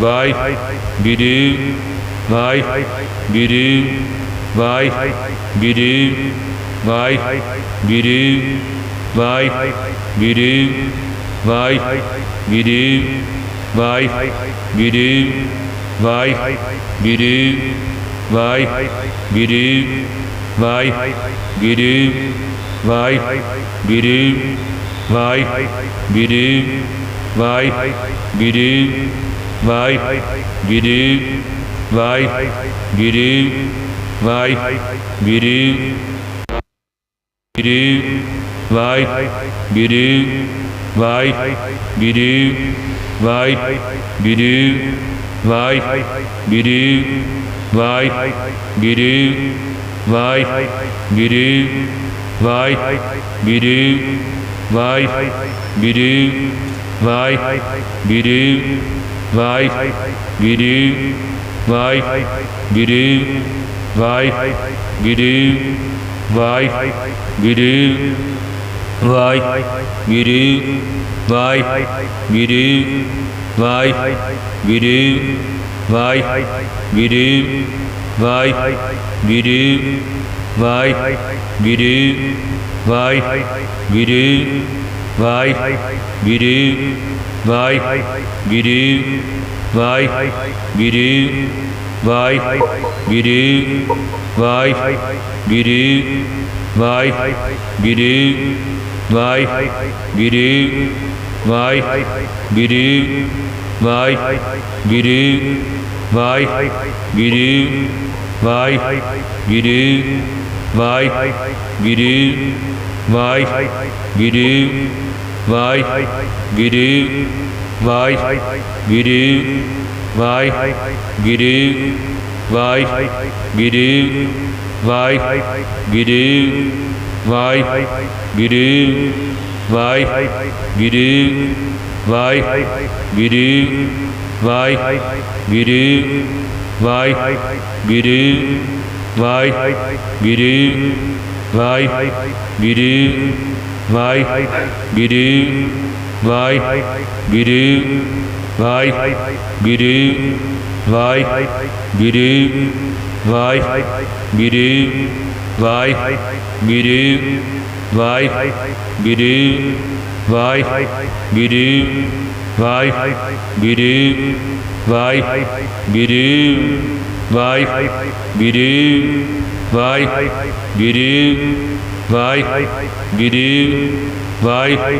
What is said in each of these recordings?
ਵਾਹਿ ਗੁਰੂ Waheguru Waheguru Waheguru Waheguru Waheguru Waheguru Waheguru Waheguru Waheguru Waheguru Waheguru Waheguru Waheguru Waheguru Waheguru Waheguru ਗੁਰੂ Waheguru Waheguru Waheguru Waheguru Waheguru Waheguru Waheguru Waheguru Waheguru Waheguru Waheguru Waheguru Waheguru Waheguru Waheguru Waheguru Waheguru Waheguru Waheguru Waheguru Waheguru Waheguru Waheguru Waheguru Waheguru Waheguru Waheguru Waheguru Waheguru Waheguru Waheguru Waheguru Waheguru Waheguru Waheguru Waheguru Waheguru Waheguru Waheguru Waheguru Waheguru Waheguru Waheguru Waheguru Waheguru Waheguru Waheguru Waheguru Waheguru Waheguru Waheguru Waheguru Waheguru Waheguru Waheguru Waheguru Waheguru Waheguru ਵਾਹਿ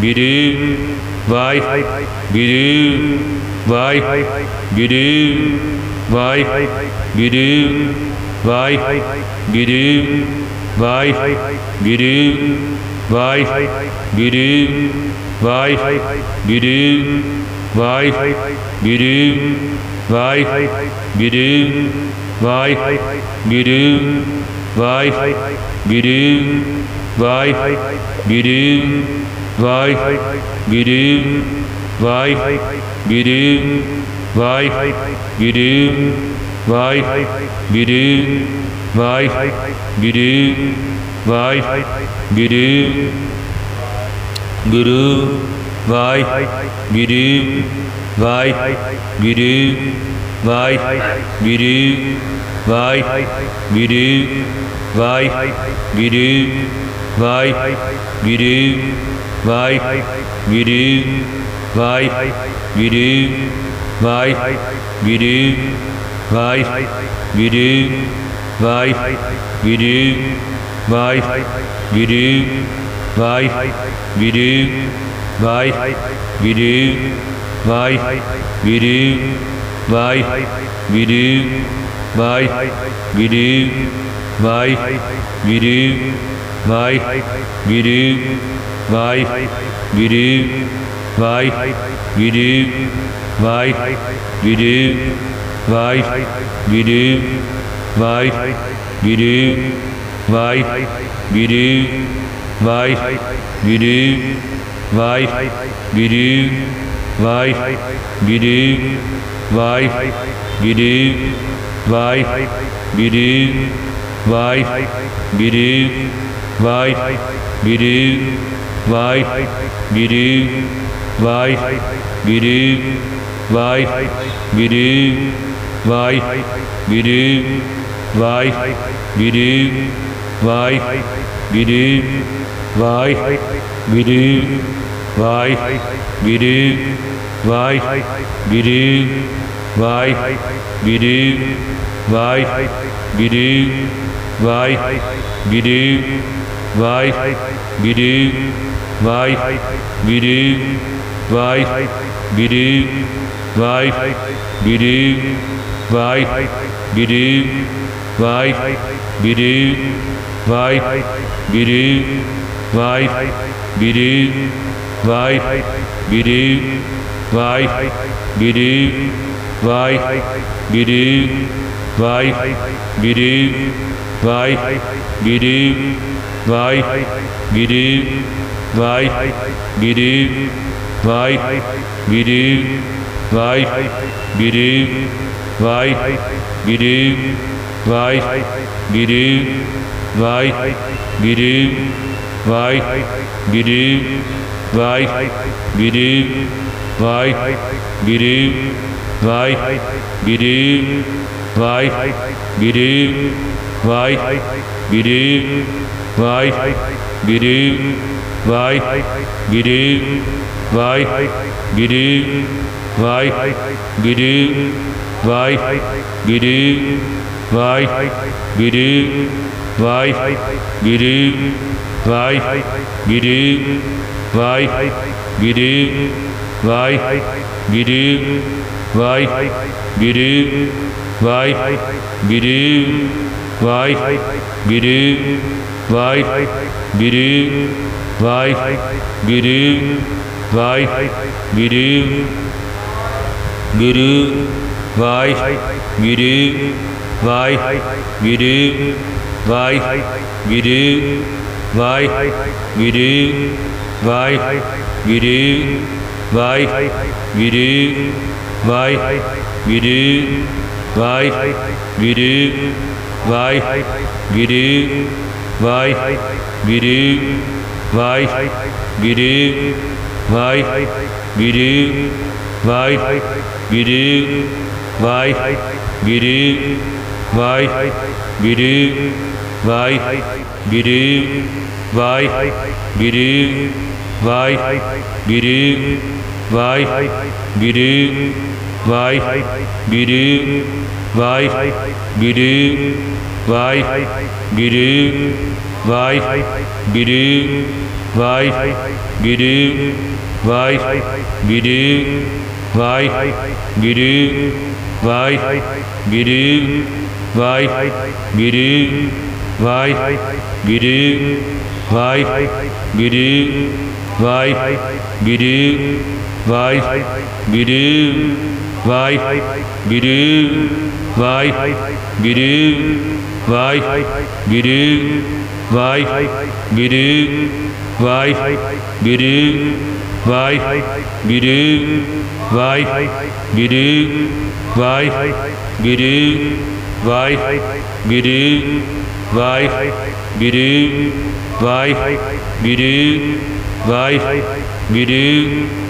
ਗੁਰੂ Waheguru Waheguru Waheguru Waheguru Waheguru Waheguru Waheguru Waheguru Waheguru Waheguru Waheguru Waheguru Waheguru Waheguru Waheguru Waheguru Waheguru Waheguru ਗੁਰੂ Waheguru Waheguru Waheguru Waheguru Waheguru Waheguru Waheguru Waheguru Waheguru Waheguru Waheguru Waheguru Waheguru Waheguru Waheguru Waheguru Waheguru Waheguru Waheguru Waheguru Waheguru Waheguru Waheguru Waheguru Waheguru Waheguru Waheguru Waheguru Waheguru Waheguru Waheguru Waheguru Waheguru Waheguru Waheguru Waheguru Waheguru Waheguru Waheguru Waheguru Waheguru Waheguru Waheguru Waheguru Waheguru Waheguru Waheguru Waheguru Waheguru Waheguru Waheguru Waheguru Waheguru Waheguru Waheguru Waheguru Waheguru Waheguru Waheguru Waheguru Waheguru Waheguru Waheguru Waheguru Waheguru Waheguru Waheguru Waheguru Waheguru Waheguru Waheguru Waheguru Waheguru Waheguru Waheguru Waheguru Waheguru Waheguru Waheguru Waheguru Y ਗਿਰੀ Y ਗਿਰੀ Y ਗਿਰੀ Y ਗਿਰੀ Y ਗਿਰੀ Y ਗਿਰੀ ਗਿਰੀ Y ਗਿਰੀ Y ਗਿਰੀ Y ਗਿਰੀ Y ਗਿਰੀ Y ਗਿਰੀ Y ਗਿਰੀ ਵਾਈ ਵੀਰੂ ਵਾਈ ਵੀਰੂ ਵਾਈ ਵੀਰੂ ਵਾਈ ਵੀਰੂ ਵਾਈ ਵੀਰੂ ਵਾਈ ਵੀਰੂ ਵਾਈ ਵੀਰੂ ਵਾਈ ਵੀਰੂ ਵਾਈ ਵੀਰੂ ਵਾਈ ਵੀਰੂ ਵਾਈ ਵੀਰੂ ਵਾਈ ਵੀਰੂ vai giri vai giri vai giri vai giri vai giri vai giri vai giri vai giri vai giri vai giri vai giri vai giri vai giri ਵਾਈ ਵੀਰੇ ਵਾਈ ਵੀਰੇ ਵਾਈ ਵੀਰੇ ਵਾਈ ਵੀਰੇ ਵਾਈ ਵੀਰੇ ਵਾਈ ਵੀਰੇ ਵਾਈ ਵੀਰੇ ਵਾਈ ਵੀਰੇ ਵਾਈ ਵੀਰੇ ਵਾਈ ਵੀਰੇ ਵਾਈ ਵੀਰੇ ਵਾਈ ਵੀਰੇ ਵਾਈ ਵੀਰੇ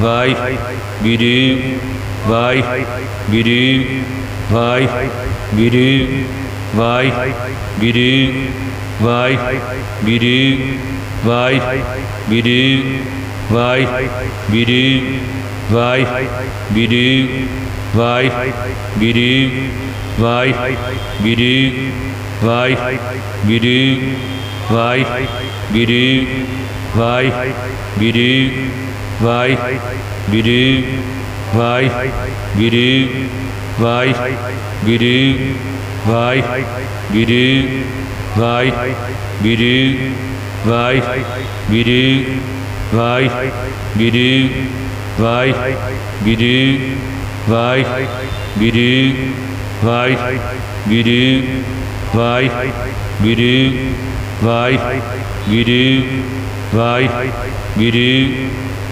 ਵਾਹਿ ਗੁਰੂ Waheguru Waheguru Waheguru Waheguru Waheguru Waheguru Waheguru Waheguru Waheguru Waheguru Waheguru Waheguru Waheguru Waheguru Waheguru Waheguru Waheguru Waheguru Waheguru Waheguru Waheguru ਵਾਹਿ Guru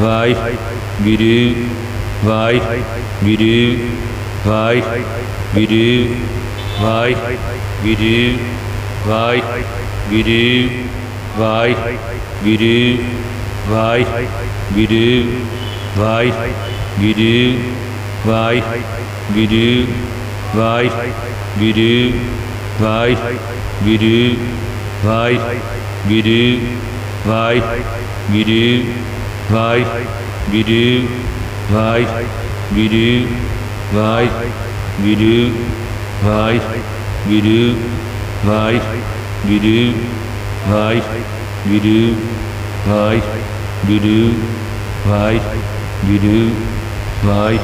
Waheguru Waheguru Waheguru Waheguru Waheguru Waheguru Waheguru Waheguru Waheguru Waheguru Waheguru Waheguru Waheguru Vai, Vidu, Vai, Vidu, Vai, Vidu, Vai, Vidu, Vai, Vidu, Vai, Vidu, Vai, Vidu, Vai, Vidu, Vai,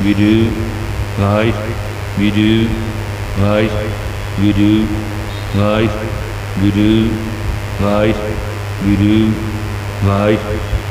Vidu, Vai, Vidu, Vai, Vidu, Vai, Vidu, Vai, Vidu, Vai, Vidu, Vai,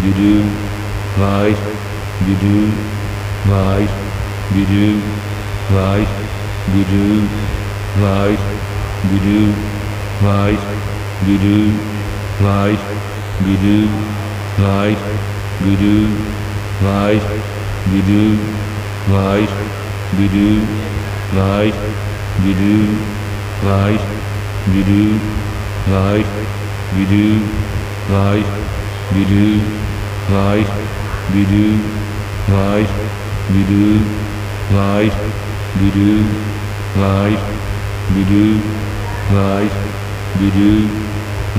bidu light do light do light bidu light do light do light bidu light do light do light bidu light do light do light bidu do bidu light we bidu light do light bidu light bidu light do light bidu light bidu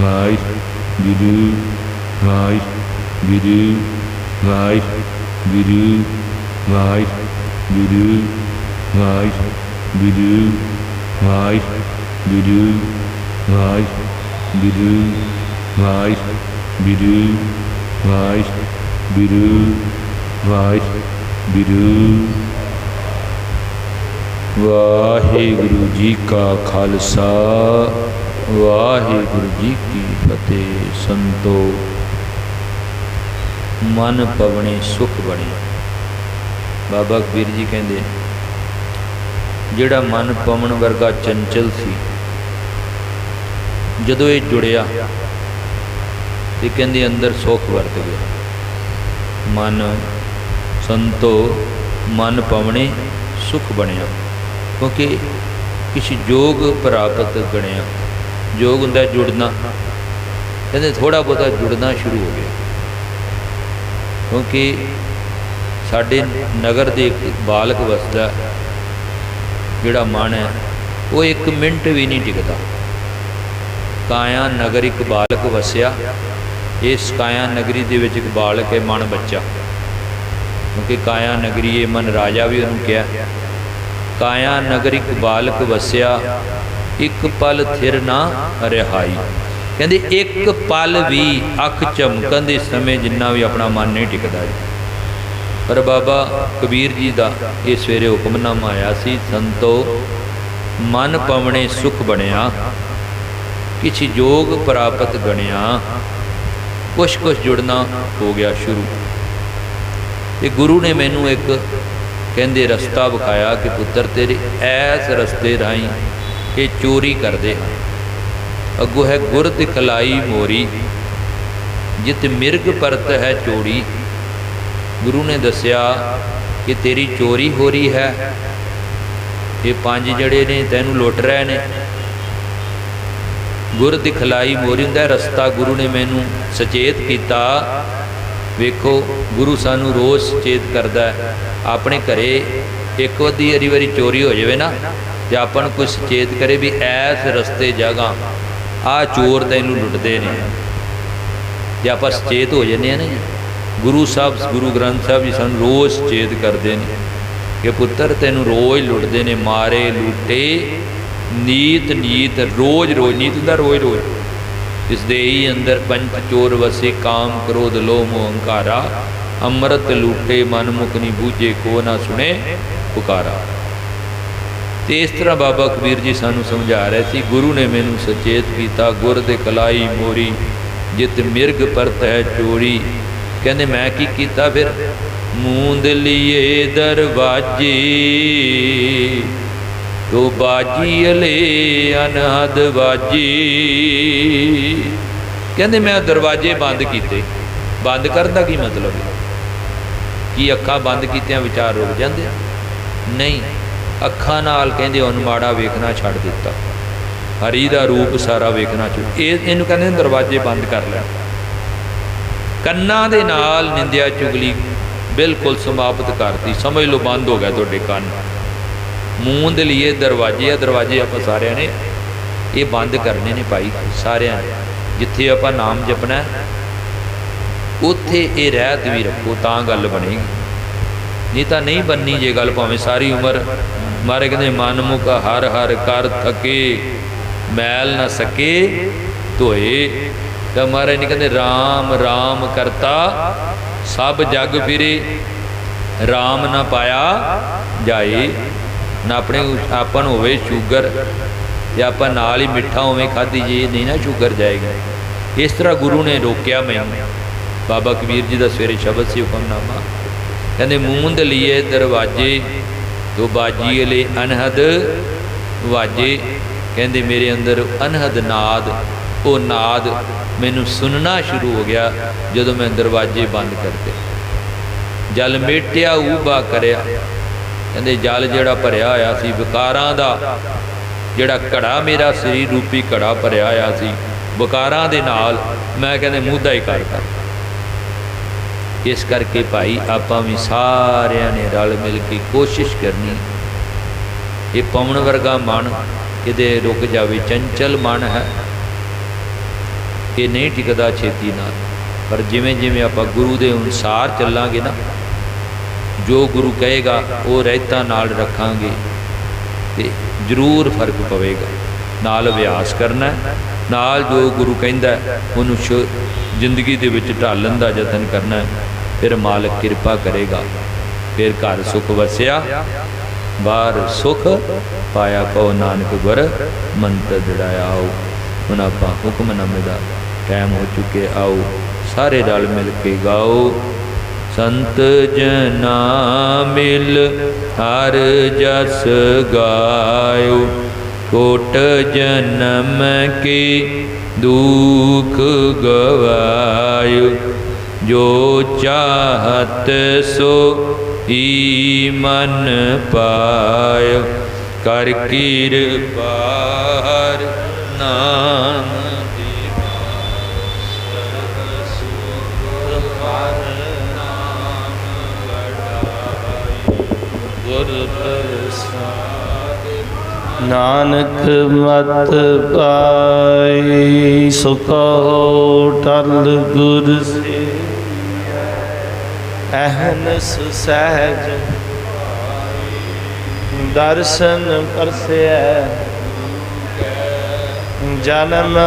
light do light bidu light bidu light do light bidu light bidu light do light Waheguru Waheguru Waheguru Waheguru Waheguru Waheguru ji ਕਾ ਖਾਲਸਾ, ਵਾਹਿਗੁਰੂ ਜੀ ਕੀ ਫਤਿਹ ਸੰਤੋ। ਮਨ ਪਵਣੇ, ਸੁਖ ਬਣੇ। ਬਾਬਾ ਕਬੀਰ ਜੀ ਕਹਿੰਦੇ, ਜਿਹੜਾ ਮਨ ਪਵਨ ਵਰਗਾ ਚੰਚਲ ਸੀ, ਜਦੋਂ ਇਹ ਜੁੜਿਆ ਤੇ ਕਹਿੰਦੇ ਅੰਦਰ ਸੁਖ ਵਰਤ ਗਿਆ। ਮਨ ਸੰਤੋ, ਮਨ ਪਵਣੇ, ਸੁਖ ਬਣਿਆ। ਕਿਉਂਕਿ ਕਿਸੇ ਯੋਗ ਪ੍ਰਾਪਤ ਗਣਿਆ। ਯੋਗ ਹੁੰਦਾ ਜੁੜਨਾ। ਕਹਿੰਦੇ ਥੋੜਾ ਬਹੁਤਾ ਜੁੜਨਾ ਸ਼ੁਰੂ ਹੋ ਗਿਆ। ਕਿਉਂਕਿ ਸਾਡੇ ਨਗਰ ਦੇ ਇੱਕ ਬਾਲਕ ਵਸਦਾ, ਜਿਹੜਾ ਮਨ ਹੈ, ਉਹ ਇੱਕ ਮਿੰਟ ਵੀ ਨਹੀਂ ਟਿਕਦਾ। ਕਾਇਆ ਨਗਰ ਇੱਕ ਬਾਲਕ ਵਸਿਆ ਇਸ ਕਾਇਆ ਨਗਰੀ ਦੇ ਵਿੱਚ ਇੱਕ ਬਾਲਕ ਹੈ, ਮਨ ਬੱਚਾ। ਕਿਉਂਕਿ ਕਾਇਆ ਨਗਰੀ ਇਹ ਮਨ ਰਾਜਾ ਵੀ ਉਹਨੂੰ ਕਿਹਾ। ਕਾਇਆ ਨਗਰ ਇੱਕ ਬਾਲਕ ਵਸਿਆ, ਇੱਕ ਪਲ ਥਿਰ ਨਾ ਰਿਹਾਈ। ਕਹਿੰਦੇ ਇੱਕ ਪਲ ਵੀ ਅੱਖ ਚਮਕਣ ਦੇ ਸਮੇਂ ਜਿੰਨਾ ਵੀ ਆਪਣਾ ਮਨ ਨਹੀਂ ਟਿਕਦਾ ਪਰ ਬਾਬਾ ਕਬੀਰ ਜੀ ਦਾ ਇਹ ਸਵੇਰੇ ਹੁਕਮਨਾਮਾ ਆਇਆ ਸੀ, ਸੰਤੋ, ਮਨ ਪਵਣੇ ਸੁਖ ਬਣਿਆ, ਕਿਛ ਜੋਗ ਪ੍ਰਾਪਤ ਗਣਿਆ ਕੁਛ ਕੁਛ ਜੁੜਨਾ ਹੋ ਗਿਆ ਸ਼ੁਰੂ। ਤੇ ਗੁਰੂ ਨੇ ਮੈਨੂੰ ਇੱਕ ਕਹਿੰਦੇ ਰਸਤਾ ਵਿਖਾਇਆ ਕਿ ਪੁੱਤਰ, ਤੇਰੇ ਐਸ ਰਸਤੇ ਰਾਹੀਂ ਇਹ ਚੋਰੀ ਕਰਦੇ ਹਨ। ਅੱਗੋਂ ਹੈ ਗੁਰ ਦਿਖਲਾਈ ਮੋਰੀ ਜਿਤ ਮਿਰਗ ਪਰਤ ਹੈ ਚੋਰੀ। ਗੁਰੂ ਨੇ ਦੱਸਿਆ ਕਿ ਤੇਰੀ ਚੋਰੀ ਹੋ ਰਹੀ ਹੈ। ਇਹ ਪੰਜ ਜਿਹੜੇ ਨੇ, ਤੈਨੂੰ ਲੁੱਟ ਰਹੇ ਨੇ। ਗੁਰ ਦਿਖਲਾਈ ਮੋਰੀ ਹੁੰਦਾ ਰਸਤਾ ਗੁਰੂ ਨੇ ਮੈਨੂੰ ਸੁਚੇਤ ਕੀਤਾ। ਵੇਖੋ, ਗੁਰੂ ਸਾਨੂੰ ਰੋਜ਼ ਸੁਚੇਤ ਕਰਦਾ ਹੈ। ਆਪਣੇ ਘਰੇ ਇੱਕ ਵਾਰੀ ਵਾਰੀ ਵਾਰੀ ਚੋਰੀ ਹੋ ਜਾਵੇ ਨਾ, ਤੇ ਆਪਾਂ ਨੂੰ ਕੋਈ ਸੁਚੇਤ ਕਰੇ ਵੀ ਐਸ ਰਸਤੇ ਜਗ੍ਹਾ ਆ ਚੋਰ ਤੈਨੂੰ ਲੁੱਟਦੇ ਨੇ। ਜੇ ਆਪਾਂ ਸੁਚੇਤ ਹੋ ਜੰਨੇ ਆ ਨਾ ਜੀ, ਗੁਰੂ ਸਾਹਿਬ, ਗੁਰੂ ਗ੍ਰੰਥ ਸਾਹਿਬ ਜੀ ਸਾਨੂੰ ਰੋਜ਼ ਸੁਚੇਤ ਕਰਦੇ ਨੇ ਕਿ ਪੁੱਤਰ ਤੈਨੂੰ ਰੋਜ਼ ਲੁੱਟਦੇ ਨੇ, ਮਾਰੇ, ਲੁੱਟੇ ਨੀਤ ਨੀਤ ਰੋਜ਼ ਰੋਜ਼, ਨੀਤ ਦਾ ਰੋਜ਼ ਰੋਜ਼। ਇਸ ਦੇ ਹੀ ਅੰਦਰ ਪੰਚ ਚੋਰ ਵਸੇ, ਕਾਮ ਕ੍ਰੋਧ ਲੋਭ ਮੋਹ ਹੰਕਾਰਾ ਅੰਮ੍ਰਿਤ ਲੂਟੇ, ਮਨ ਮੁਖ ਨੀ ਬੂਝੇ, ਕੋ ਨਾ ਸੁਣੇ, ਪੁਕਾਰਾ। ਤੇ ਇਸ ਤਰ੍ਹਾਂ ਬਾਬਾ ਕਬੀਰ ਜੀ ਸਾਨੂੰ ਸਮਝਾ ਰਹੇ ਸੀ, ਗੁਰੂ ਨੇ ਮੈਨੂੰ ਸੁਚੇਤ ਕੀਤਾ, ਗੁਰ ਦੇ ਕਲਾਈ ਮੋਰੀ, ਜਿਤ ਮਿਰਗ ਪਰਤ ਹੈ ਚੋਰੀ। ਕਹਿੰਦੇ ਮੈਂ ਕੀ ਕੀਤਾ ਫਿਰ? ਮੂੰਦ ਲਿਏ ਦਰਵਾਜੇ। ਤੋ ਬਾਜੀ ਅਲੇ ਅਨਹਦ ਬਾਜੀ। ਕਹਿੰਦੇ ਮੈਂ ਦਰਵਾਜ਼ੇ ਬੰਦ ਕੀਤੇ। ਬੰਦ ਕਰਨ ਦਾ ਕੀ ਮਤਲਬ ਹੈ? ਕੀ ਅੱਖਾਂ ਬੰਦ ਕੀਤਿਆਂ ਵਿਚਾਰ ਰੁਕ ਜਾਂਦੇ? ਆ? ਨਹੀਂ, ਅੱਖਾਂ ਨਾਲ ਕਹਿੰਦੇ ਉਹਨ ਮਾੜਾ ਵੇਖਣਾ ਛੱਡ ਦਿੱਤਾ। ਹਰੀ ਦਾ ਰੂਪ ਸਾਰਾ ਵੇਖਣਾ ਛੱਡ ਇਹ ਇਹਨੂੰ ਕਹਿੰਦੇ ਦਰਵਾਜ਼ੇ ਬੰਦ ਕਰ ਲੈ ਕੰਨਾਂ ਦੇ ਨਾਲ ਨਿੰਦਿਆ ਚੁਗਲੀ ਬਿਲਕੁਲ ਸਮਾਪਤ ਕਰਤੀ। ਸਮਝ ਲਓ ਬੰਦ ਹੋ ਗਿਆ ਤੁਹਾਡੇ ਕੰਨ। ਮੂੰਹ ਦੇ ਲਈ ਦਰਵਾਜ਼ੇ ਆ, ਦਰਵਾਜ਼ੇ ਆਪਾਂ ਸਾਰਿਆਂ ਨੇ ਇਹ ਬੰਦ ਕਰਨੇ ਨੇ ਭਾਈ, ਸਾਰਿਆਂ ਨੇ। ਜਿੱਥੇ ਆਪਾਂ ਨਾਮ ਜਪਣਾ, ਉੱਥੇ ਇਹ ਰਹਿਤ ਵੀ ਰੱਖੋ, ਤਾਂ ਗੱਲ ਬਣੇਗੀ। ਨਹੀਂ ਤਾਂ ਨਹੀਂ ਬੰਨੀ ਜੇ ਗੱਲ ਭਾਵੇਂ ਸਾਰੀ ਉਮਰ। ਮਾਰੇ ਕਹਿੰਦੇ ਮਨ ਮੁਖ ਹਰ ਹਰ ਕਰ ਥਕੇ, ਮੈਲ ਨਾ ਸਕੇ, ਧੋਏ। ਤਾਂ ਮਾਰੇ ਨਹੀਂ ਕਹਿੰਦੇ RAM RAM ਕਰਤਾ, ਸਭ ਜਗ ਫਿਰੇ RAM ਨਾ ਪਾਇਆ ਜਾਏ। ਨਾ ਆਪਣੇ ਆਪਾਂ ਨੂੰ ਹੋਵੇ ਸ਼ੂਗਰ ਜਾਂ ਆਪਾਂ ਨਾਲ ਹੀ ਮਿੱਠਾ ਹੋਵੇ ਖਾਧੀ ਜੇ, ਨਹੀਂ ਨਾ ਸ਼ੂਗਰ ਜਾਏਗਾ। ਇਸ ਤਰ੍ਹਾਂ ਗੁਰੂ ਨੇ ਰੋਕਿਆ ਮੈਨੂੰ। ਬਾਬਾ ਕਬੀਰ ਜੀ ਦਾ ਸਵੇਰੇ ਸ਼ਬਦ ਸੀ ਹੁਕਮਨਾਮਾ। ਕਹਿੰਦੇ ਮੂੰਦ ਲਈਏ ਦਰਵਾਜੇ, ਤੋ ਬਾਜੀ ਲਈ ਅਨਹਦ ਵਾਜੇ। ਕਹਿੰਦੇ, ਮੇਰੇ ਅੰਦਰ ਅਨਹਦ ਨਾਦ ਉਹ ਨਾਦ ਮੈਨੂੰ ਸੁਣਨਾ ਸ਼ੁਰੂ ਹੋ ਗਿਆ ਜਦੋਂ ਮੈਂ ਦਰਵਾਜੇ ਬੰਦ ਕਰਤੇ ਜਲ ਮੇਟਿਆ, ਊਬਾ ਕਰਿਆ। ਕਹਿੰਦੇ ਜਲ ਜਿਹੜਾ ਭਰਿਆ ਹੋਇਆ ਸੀ, ਵਿਕਾਰਾਂ ਦਾ ਜਿਹੜਾ ਘੜਾ ਮੇਰਾ ਸਰੀਰ ਰੂਪੀ ਘੜਾ ਭਰਿਆ ਹੋਇਆ ਸੀ, ਵਿਕਾਰਾਂ ਦੇ ਨਾਲ ਮੈਂ ਕਹਿੰਦੇ ਮੂਧਾ ਹੀ ਕਰਦਾ ਇਸ ਕਰਕੇ ਭਾਈ ਆਪਾਂ ਵੀ ਸਾਰਿਆਂ ਨੇ ਰਲ ਮਿਲ ਕੇ ਕੋਸ਼ਿਸ਼ ਕਰਨੀ। ਇਹ ਪਵਨ ਵਰਗਾ ਮਨ ਕਿਤੇ ਰੁਕ ਜਾਵੇ, ਚੰਚਲ ਮਨ ਹੈ। ਇਹ ਨਹੀਂ ਟਿਕਦਾ ਛੇਤੀ ਨਾਲ। ਪਰ ਜਿਵੇਂ ਜਿਵੇਂ ਆਪਾਂ ਗੁਰੂ ਦੇ ਅਨੁਸਾਰ ਚੱਲਾਂਗੇ ਨਾ ਜੋ ਗੁਰੂ ਕਹੇਗਾ, ਉਹ ਰਹਿਤਾ ਨਾਲ ਰੱਖਾਂਗੇ ਤੇ ਜ਼ਰੂਰ ਫ਼ਰਕ ਪਵੇਗਾ। ਨਾਲ ਅਭਿਆਸ ਕਰਨਾ ਨਾਲ ਜੋ ਗੁਰੂ ਕਹਿੰਦਾ ਉਹਨੂੰ ਸ਼ੁ- ਜ਼ਿੰਦਗੀ ਦੇ ਵਿੱਚ ਢਾਲਣ ਦਾ ਯਤਨ ਕਰਨਾ ਫਿਰ ਮਾਲਕ ਕਿਰਪਾ ਕਰੇਗਾ। ਫਿਰ ਘਰ ਸੁਖ ਵਸਿਆ, ਬਾਹਰ ਸੁਖ ਪਾਇਆ ਕੋ ਨਾਨਕ ਗੁਰ, ਮੰਤਰ ਜੜਾਇਆ ਆਓ। ਹੁਣ ਆਪਾਂ ਹੁਕਮਨਾਮੇ ਦਾ ਟਾਈਮ ਹੋ ਚੁੱਕੇ ਆਓ, ਸਾਰੇ ਰਲ ਮਿਲ ਕੇ ਗਾਓ। ਸੰਤ ਜਨਾ ਮਿਲ, ਹਰ ਜਸ ਗਾਇਓ। ਕੋਟ ਜਨਮ ਕੀ ਦੁਖ ਗਵਾਇਓ। ਜੋ ਚਾਹਤ ਸੋ ਈ ਮਨ ਪਾਇਓ। ਕਰ ਕਿਰਪਾ ਹਰ ਨਾਮ ਪ੍ਰਸਾਦ ਨਾਨਕ ਮਤ ਪਾਈ ਸੁਖੋ ਟਲ ਗੁਰ ਅਹਨਸ ਸਹਿਜ ਦਰਸ਼ਨ ਪਰਸੈ ਜਨਮ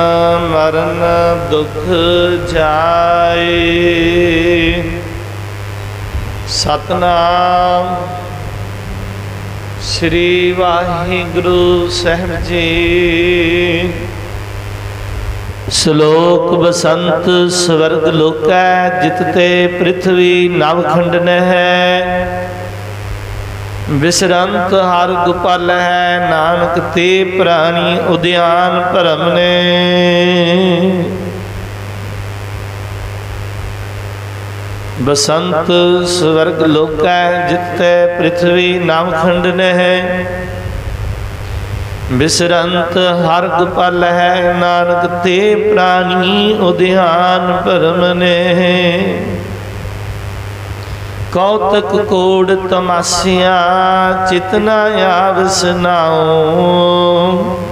ਮਰਨ ਦੁਖ ਜਾਏ। ਸਤਨਾਮ ਸ੍ਰੀ ਵਾਹਿਗੁਰੂ ਸਾਹਿਬ ਜੀ। ਸ਼ਲੋਕ ਬਸੰਤ ਸਵਰਗ ਲੋਕੈ, ਜਿਤ ਤੇ ਪ੍ਰਿਥਵੀ ਨਵ ਖੰਡਨ ਹੈ ਵਿਸਰੰਤ ਹਰ ਗੁਪਲ ਹੈ, ਨਾਨਕ ਤੇ ਪ੍ਰਾਣੀ ਉਦਿਆਨ ਭਰਮ ਨੇ। ਬਸੰਤ ਸਵਰਗ ਲੋਕੈ ਜਿਤੈ ਪ੍ਰਿਥਵੀ ਨਾਮ ਖੰਡਨ ਹੈ ਬਿਸਰੰਤ ਹਰ ਗੁਪਲ ਹੈ ਨਾਨਕ ਤੇ ਪ੍ਰਾਨੀ ਉਦਿਆਨ ਭਰਮ ਨੇ ਕੌਤਕ ਕੋੜ ਤਮਾਸਿਆ ਚਿਤਨਾ ਆਵਸ ਨਾਉ।